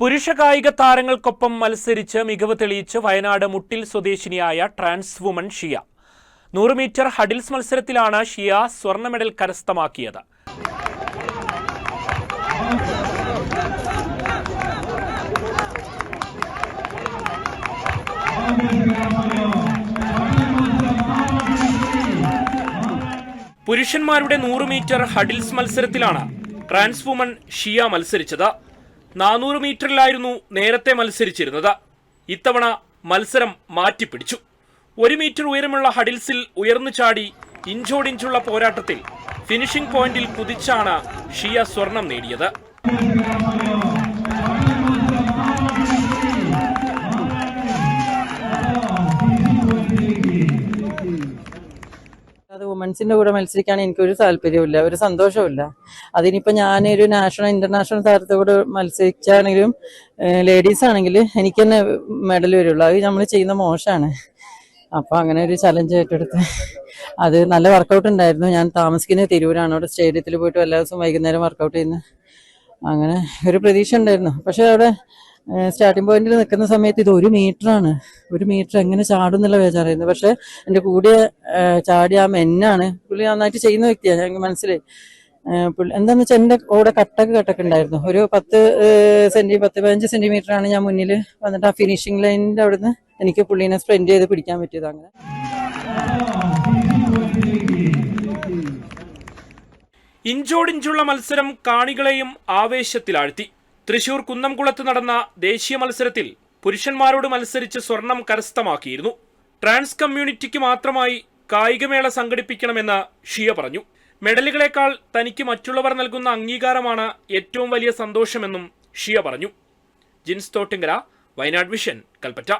പുരുഷ കായിക താരങ്ങൾക്കൊപ്പം മത്സരിച്ച് മികവ് തെളിയിച്ച് വയനാട് മുട്ടിൽ സ്വദേശിനിയായ ട്രാൻസ് വുമൺ ഷിയ. നൂറ് മീറ്റർ ഹഡിൽസ് മത്സരത്തിലാണ് ഷിയ സ്വർണ മെഡൽ കരസ്ഥമാക്കിയത്. പുരുഷന്മാരുടെ നൂറ് മീറ്റർ ഹഡിൽസ് മത്സരത്തിലാണ് ട്രാൻസ് വുമൺ ഷിയ മത്സരിച്ചത്. നാനൂറ് മീറ്ററിലായിരുന്നു നേരത്തെ മത്സരിച്ചിരുന്നത്. ഇത്തവണ മത്സരം മാറ്റിപ്പിടിച്ചു. ഒരു മീറ്റർ ഉയരമുള്ള ഹഡിൽസിൽ ഉയർന്നു ചാടി ഇഞ്ചോടിഞ്ചുള്ള പോരാട്ടത്തിൽ ഫിനിഷിംഗ് പോയിന്റിൽ കുതിച്ചാണ് ഷിയ സ്വർണം നേടിയത്. അത് വുമൻസിന്റെ കൂടെ മത്സരിക്കാൻ എനിക്കൊരു താല്പര്യമില്ല ഒരു സന്തോഷമില്ല അതിനിപ്പോ ഞാനൊരു നാഷണൽ ഇന്റർനാഷണൽ താരത്തെ കൂടെ മത്സരിച്ചാണെങ്കിലും ലേഡീസ് ആണെങ്കിൽ എനിക്ക് തന്നെ മെഡൽ വരുള്ളൂ. അത് നമ്മൾ ചെയ്യുന്ന മോശമാണ് അപ്പൊ അങ്ങനെ ഒരു ചലഞ്ച് ഏറ്റെടുത്ത് അത് നല്ല വർക്കൗട്ട് ഉണ്ടായിരുന്നു. ഞാൻ താമസിക്കുന്നത് തിരൂരാണ്. അവിടെ സ്റ്റേഡിയത്തിൽ പോയിട്ട് എല്ലാ ദിവസവും വൈകുന്നേരം വർക്കൗട്ട് ചെയ്യുന്നത് അങ്ങനെ ഒരു പ്രതീക്ഷ ഉണ്ടായിരുന്നു. പക്ഷെ അവിടെ സ്റ്റാർട്ടിംഗ് പോയിന്റിൽ നിൽക്കുന്ന സമയത്ത് ഇത് ഒരു ആണ്. ഒരു മീറ്റർ എങ്ങനെ ചാടും എന്നുള്ള ബേജാറായിരുന്നു പക്ഷെ എന്റെ കൂടെ ചാടി ആ മെന്നാണ്. പുള്ളി നന്നായിട്ട് ചെയ്യുന്ന വ്യക്തിയാണ് ഞങ്ങൾക്ക് മനസ്സിലായി. പുള്ളി എന്താന്ന് വെച്ചാൽ എന്റെ കൂടെ കട്ടക്ക് കട്ടക്ക് ഉണ്ടായിരുന്നു. ഒരു പത്ത് സെന്റി പത്ത് പതിനഞ്ച് സെന്റിമീറ്റർ ആണ് ഞാൻ മുന്നിൽ വന്നിട്ട് ആ ഫിനിഷിംഗ് ലൈനിന്റെ അവിടുന്ന് എനിക്ക് പുള്ളീനെ സ്പ്രെൻഡ് ചെയ്ത് പിടിക്കാൻ പറ്റിയത് അങ്ങനെ. ഇഞ്ചോടിഞ്ചുള്ള മത്സരം കാണികളെയും ആവേശത്തിലാഴ്ത്തി. തൃശൂർ കുന്നംകുളത്ത് നടന്ന ദേശീയ മത്സരത്തിൽ പുരുഷന്മാരോട് മത്സരിച്ച് സ്വർണം കരസ്ഥമാക്കിയിരുന്നു. ട്രാൻസ് കമ്മ്യൂണിറ്റിക്ക് മാത്രമായി കായികമേള സംഘടിപ്പിക്കണമെന്ന് ഷിയ പറഞ്ഞു. മെഡലുകളേക്കാൾ തനിക്ക് മറ്റുള്ളവർ നൽകുന്ന അംഗീകാരമാണ് ഏറ്റവും വലിയ സന്തോഷമെന്നും ഷിയ പറഞ്ഞു. ജിൻസ് തോട്ടിങ്കര വയനാട് വിഷൻ കൽപ്പറ്റ.